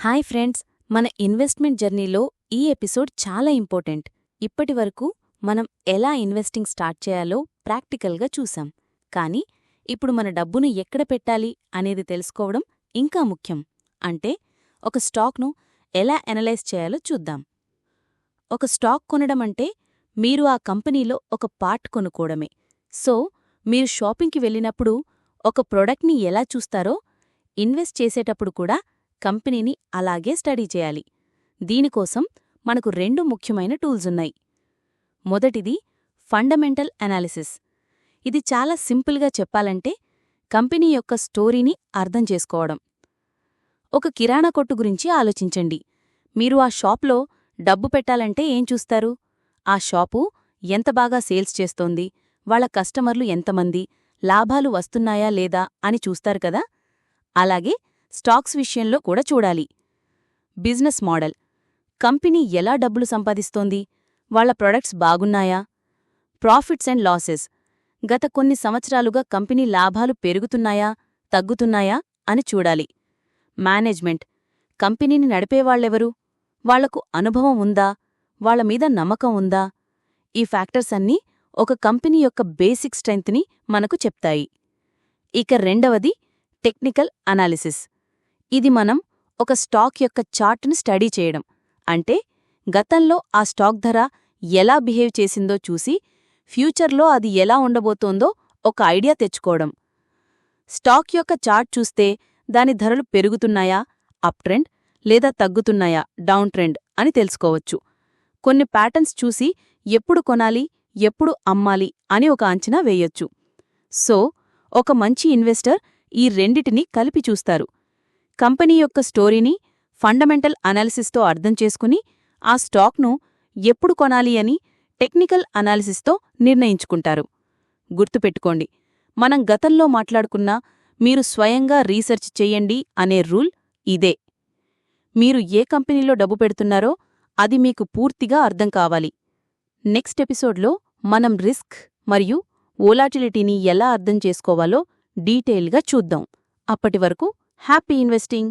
Hi friends మన investment జర్నీలో ఈ ఎపిసోడ్ చాలా ఇంపార్టెంట్. ఇప్పటివరకు మనం ఎలా ఇన్వెస్టింగ్ స్టార్ట్ చేయాలో ప్రాక్టికల్గా చూసాం. కానీ ఇప్పుడు మన డబ్బును ఎక్కడ పెట్టాలి అనేది తెలుసుకోవడం ఇంకా ముఖ్యం. అంటే ఒక స్టాక్ను ఎలా ఎనలైజ్ చేయాలో చూద్దాం. ఒక స్టాక్ కొనడం అంటే మీరు ఆ కంపెనీలో ఒక పార్ట్ కొనుక్కోవడమే. సో మీరు షాపింగ్కి వెళ్ళినప్పుడు ఒక ప్రొడక్ట్ని ఎలా చూస్తారో ఇన్వెస్ట్ చేసేటప్పుడు కూడా కంపెనీని అలాగే స్టడీ చేయాలి. దీనికోసం మనకు రెండు ముఖ్యమైన టూల్స్ ఉన్నాయి. మొదటిది ఫండమెంటల్ అనాలిసిస్. ఇది చాలా సింపుల్గా చెప్పాలంటే కంపెనీ యొక్క స్టోరీని అర్థం చేసుకోవడం. ఒక కిరాణా కొట్టు గురించి ఆలోచించండి. మీరు ఆ షాప్లో డబ్బు పెట్టాలంటే ఏం చూస్తారు? ఆ షాపు ఎంత బాగా సేల్స్ చేస్తోంది? వాళ్ళ కస్టమర్లు ఎంతమంది? లాభాలు వస్తున్నాయా లేదా అని చూస్తారు కదా? అలాగే స్టాక్స్ విషయంలో కూడా చూడాలి. Business model. కంపెనీ ఎలా డబ్బులు సంపాదిస్తోంది? వాళ్ళ ప్రొడక్ట్స్ బాగున్నాయా? Profits and losses. గత కొన్ని సంవత్సరాలుగా కంపెనీ లాభాలు పెరుగుతున్నాయా? తగ్గుతున్నాయా? అని చూడాలి. మేనేజ్మెంట్. కంపెనీని నడిపేవాళ్ళెవరు వాళ్ళకు అనుభవం ఉందా? వాళ్ళ మీద నమ్మకం ఉందా? ఈ ఫ్యాక్టర్స్ అన్నీ ఒక కంపెనీ యొక్క బేసిక్ స్ట్రెంగ్త్ని మనకు చెప్తాయి. ఇక రెండవది టెక్నికల్ అనాలిసిస్. ఇది మనం ఒక స్టాక్ యొక్క చార్ట్ను స్టడీ చేయడం. అంటే గతంలో ఆ స్టాక్ ధర ఎలా బిహేవ్ చేసిందో చూసి ఫ్యూచర్లో అది ఎలా ఉండబోతోందో ఒక ఐడియా తెచ్చుకోవడం. స్టాక్ యొక్క చార్ట్ చూస్తే దాని ధరలు పెరుగుతున్నాయా అప్ ట్రెండ్ లేదా తగ్గుతున్నాయా డౌన్ ట్రెండ్ అని తెలుసుకోవచ్చు. కొన్ని ప్యాటర్న్స్ చూసి ఎప్పుడు కొనాలి ఎప్పుడు అమ్మాలి అని ఒక అంచనా వేయొచ్చు. సో ఒక మంచి ఇన్వెస్టర్ ఈ రెండిటిని కలిపి చూస్తారు. కంపెనీ యొక్క స్టోరీని ఫండమెంటల్ అనాలిసిస్తో అర్థం చేసుకుని ఆ స్టాక్ను ఎప్పుడు కొనాలి అని టెక్నికల్ అనాలిసిస్తో నిర్ణయించుకుంటారు. గుర్తుపెట్టుకోండి మనం గతంలో మాట్లాడుకున్న మీరు స్వయంగా రీసెర్చ్ చెయ్యండి అనే రూల్ ఇదే. మీరు ఏ కంపెనీలో డబ్బు పెడుతున్నారో అది మీకు పూర్తిగా అర్థం కావాలి. నెక్స్ట్ ఎపిసోడ్లో మనం రిస్క్ మరియు ఓలాటిలిటీని ఎలా అర్థం చేసుకోవాలో డీటెయిల్గా చూద్దాం. అప్పటివరకు హ్యాపీ ఇన్వెస్టింగ్